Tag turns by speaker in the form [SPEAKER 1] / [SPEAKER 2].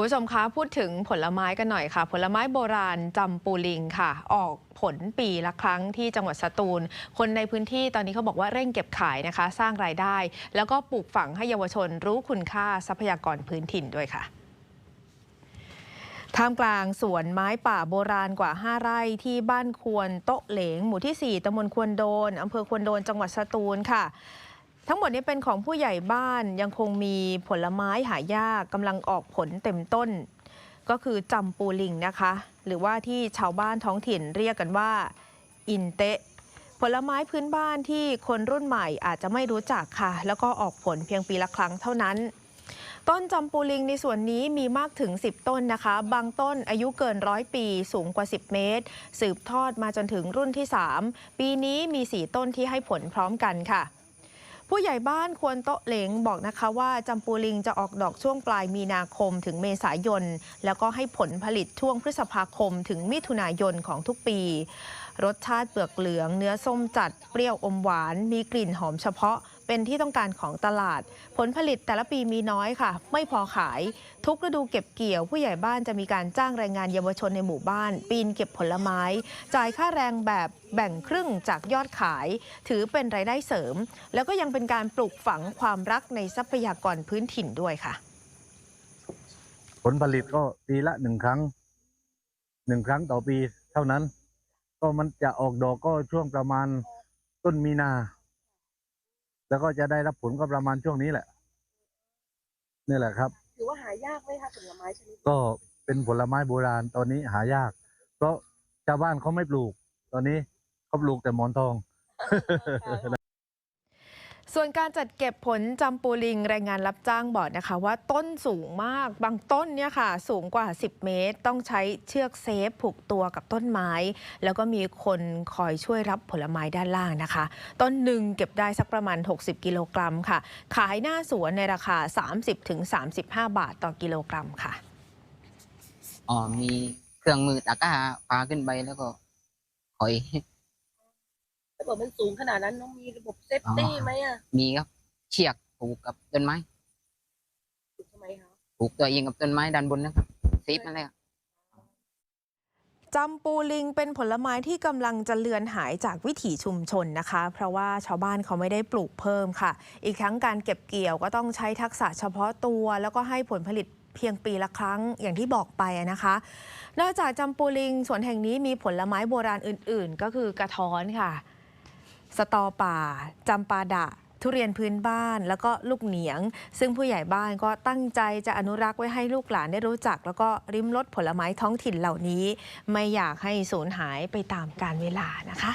[SPEAKER 1] คุณผู้ชมคะพูดถึงผลไม้กันหน่อยค่ะ ผลไม้โบราณจำปูลิงค่ะ ออกผลปีละครั้งที่จังหวัดสตูล คนในพื้นที่ตอนนี้เขาบอกว่าเร่งเก็บขายนะคะ สร้างรายได้ แล้วก็ปลูกฝังให้เยาวชนรู้คุณค่าทรัพยากรพื้นถิ่นด้วยค่ะท่ามกลางสวนไม้ป่าโบราณกว่า 5 ไร่ที่บ้านควรโต๊ะเหลง หมู่ที่ 4ตำบลควรโดนอำเภอควรโดนจังหวัดสตูลค่ะ ทั้งหมดนี้เป็นของผู้ใหญ่บ้านยังคงมีผลไม้หายากกำลังออกผลเต็มต้น ก็คือจำปูลิงนะคะ หรือว่าที่ชาวบ้านท้องถิ่นเรียกกันว่า อินเตะ ผลไม้พื้นบ้านที่คนรุ่นใหม่อาจจะไม่รู้จักค่ะ แล้วก็ออกผลเพียงปีละครั้งเท่านั้น ต้นจำปูลิงในส่วนนี้มีมากถึง 10 ต้นนะคะ บางต้นอายุเกินร้อยปีสูงกว่า 10 เมตร สืบทอดมาจนถึงรุ่นที่ 3 ปีนี้มี 4 ต้นที่ให้ผลพร้อมกันค่ะ ผู้ใหญ่บ้านควรโต๊ะเหลงบอกนะคะว่าจำปูลิงจะออกดอกช่วงปลายมีนาคมถึงเมษายน แล้วก็ให้ผลผลิตช่วงพฤษภาคมถึงมิถุนายนของทุกปี รสชาติเปลือกเหลือง เนื้อส้มจัด เปรี้ยวอมหวาน มีกลิ่นหอมเฉพาะ เป็นที่ต้องการของตลาด ผลผลิตแต่ละปีมีน้อยค่ะ ไม่พอขาย ทุกฤดูเก็บเกี่ยว ผู้ใหญ่บ้านจะมีการจ้างแรงงานเยาวชนในหมู่บ้าน ปีนเก็บผลไม้ จ่ายค่าแรงแบบแบ่งครึ่งจากยอดขาย ถือเป็นรายได้เสริม แล้วก็ยังเป็นการปลูกฝังความรักในทรัพยากรพื้นถิ่นด้วยค่ะ
[SPEAKER 2] ผลผลิตก็ปีละหนึ่งครั้งหนึ่งครั้งต่อปีเท่านั้น ก็มันจะออกดอกก็ช่วงประมาณต้นมีนา แล้วก็จะได้รับผลก็ประมาณช่วงนี้แหละ นี่แหละครับ
[SPEAKER 3] ถือว่าหายากไหมคะผลไม้ชนิดนี้
[SPEAKER 2] ก็เป็นผลไม้โบราณตอนนี้หายาก เพราะชาวบ้านเขาไม่ปลูก ตอนนี้เขาปลูกแต่หมอนทอง
[SPEAKER 1] ส่วนการจัดเก็บผลจำปูลิงแรงงานรับจ้างบอกนะคะ ว่าต้นสูงมากบางต้นเนี่ยค่ะ สูงกว่า 10 เมตร ต้องใช้เชือกเซฟผูกตัวกับต้นไม้ แล้วก็มีคนคอยช่วยรับผลไม้ด้านล่างนะคะ ต้นหนึ่งเก็บได้สักประมาณ 60 กิโลกรัมค่ะ ขายหน้าสวนในราคา 30-35 บาทต่อกิโลกรัมค่ะ
[SPEAKER 4] อ๋อมีเครื่องมือตะกร้าปาขึ้นไปแล้วก็หอย
[SPEAKER 3] เกิดมันสูงขนาดนั้นต้องมีระบบเซฟตี้ไหมอะ
[SPEAKER 4] มีครับ เชือกผูกกับต้นไม้
[SPEAKER 3] ถูกทำไมคะ
[SPEAKER 4] ผูกตัวเองกับต้นไม้ด้านบนนะครับเซฟนั่นแหละครับ
[SPEAKER 1] จำปูลิงเป็นผลไม้ที่กำลังจะเลือนหายจากวิถีชุมชนนะคะ เพราะว่าชาวบ้านเขาไม่ได้ปลูกเพิ่มค่ะ อีกทั้งการเก็บเกี่ยวก็ต้องใช้ทักษะเฉพาะตัว แล้วก็ให้ผลผลิตเพียงปีละครั้งอย่างที่บอกไปอะนะคะ นอกจากจำปูลิงสวนแห่งนี้มีผลไม้โบราณอื่น ๆ ก็คือกระท้อนค่ะ สตอป่าจำปาดะ ทุเรียนพื้นบ้าน แล้วก็ลูกเหนียง ซึ่งผู้ใหญ่บ้านก็ตั้งใจจะอนุรักษ์ไว้ให้ลูกหลานได้รู้จัก แล้วก็ริมรสผลไม้ท้องถิ่นเหล่านี้ ไม่อยากให้สูญหายไปตามกาลเวลานะคะ